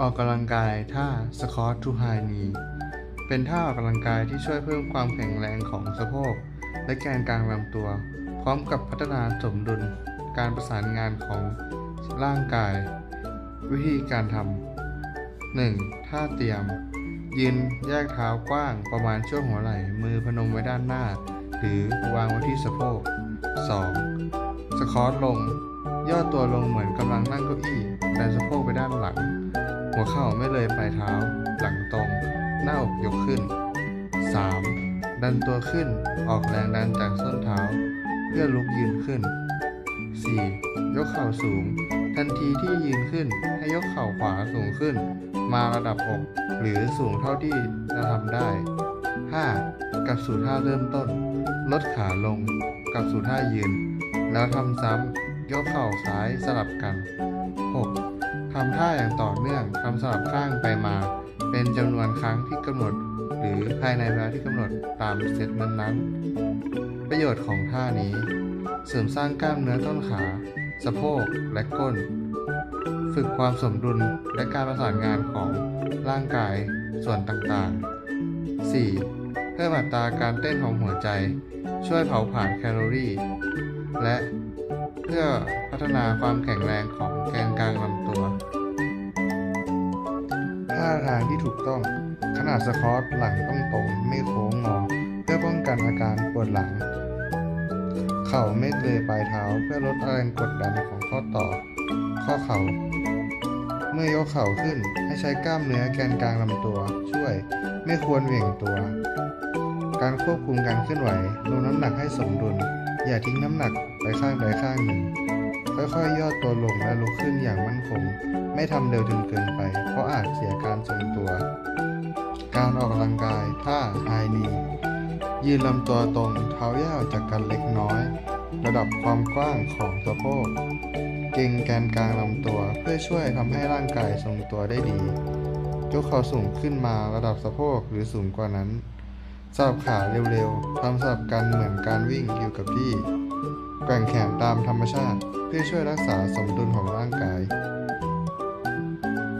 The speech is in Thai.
ออกกำลังกายท่าสคอตทูไฮนีเป็นท่าออกกำลังกายที่ช่วยเพิ่มความแข็งแรงของสะโพก และแกนกลางลำตัว พร้อมกับพัฒนาสมดุลการประสานงานของร่างกาย วิธีการทำ 1. ท่าเตรียม ยืนแยกเท้ากว้างประมาณช่วงหัวไหล่ มือพนมไว้ด้านหน้า หรือวางไว้ที่สะโพก 2. สควอตลง ย่อตัวลงเหมือนกำลังนั่งเก้าอี้ดันสะโพกไปด้านหลัง หัวเข่าไม่เลยปลายเท้า หลังตรง หน้าอกยกขึ้น 3. ดันตัวขึ้นออกแรงดันจากส้นเท้า เพื่อลุกยืนขึ้น 4. ยกเข่าสูง ทันทีที่ยืนขึ้นให้ยกเข่าขวาสูงขึ้น มาระดับอก หรือสูงเท่าที่จะทำได้ 5. กลับสู่ท่าเริ่มต้น ลดขาลงกลับสู่ท่ายืน แล้วทำซ้ำ ยกเข่าซ้ายสลับกัน 6. ทำท่าอย่างต่อเนื่องทำสลับข้างไปมา เป็นจำนวนครั้งที่กำหนด หรือภายในเวลาที่กำหนดตามเซตนั้นๆ ประโยชน์ของท่านี้ เสริมสร้างกล้ามเนื้อต้นขา สะโพกและก้น ฝึกความสมดุลและการประสานงานของร่างกายส่วนต่างๆ 4. เพิ่มอัตราการเต้นของหัวใจ ช่วยเผาผลาญแคลอรี่ และ พื่อพัฒนาความแข็งแรงของแกนกลางลำตัวท่าทางที่ถูกต้อง ขนาดสควอตหลังต้องตรงไม่โค้งงอ เพื่อป้องกันอาการปวดหลัง เข่าไม่เลยปลายเท้าเพื่อลดแรงกดดันของข้อต่อ ข้อเข่า เมื่อยกเข่าขึ้นให้ใช้กล้ามเนื้อแกนกลางลำตัว ช่วยไม่ควรเหวี่ยงตัว การควบคุมการเคลื่อนไหวลงน้ำหนักให้สมดุล อย่าทิ้งน้ำหนักไปข้างใดข้างหนึ่ง ค่อยๆย่อตัวลงและลุกขึ้นอย่างมั่นคง ไม่ทำเร็วจนเกินไป เพราะอาจเสียการทรงตัว การออกกำลังกายท่าไฮนียืนลำตัวตรงเท้าย่าวจากกันเล็กน้อย ระดับความกว้างของสะโพกเก่งแกนกลางลำตัวเพื่อช่วยทำให้ร่างกายทรงตัวได้ดี ยกเข่าสูงขึ้นมาระดับสะโพกหรือสูงกว่านั้น สลับขาเร็วๆทำสลับกันเหมือนการวิ่งอยู่กับที่ แกว่งแขนตามธรรมชาติ เพื่อช่วยรักษาสมดุลของร่างกาย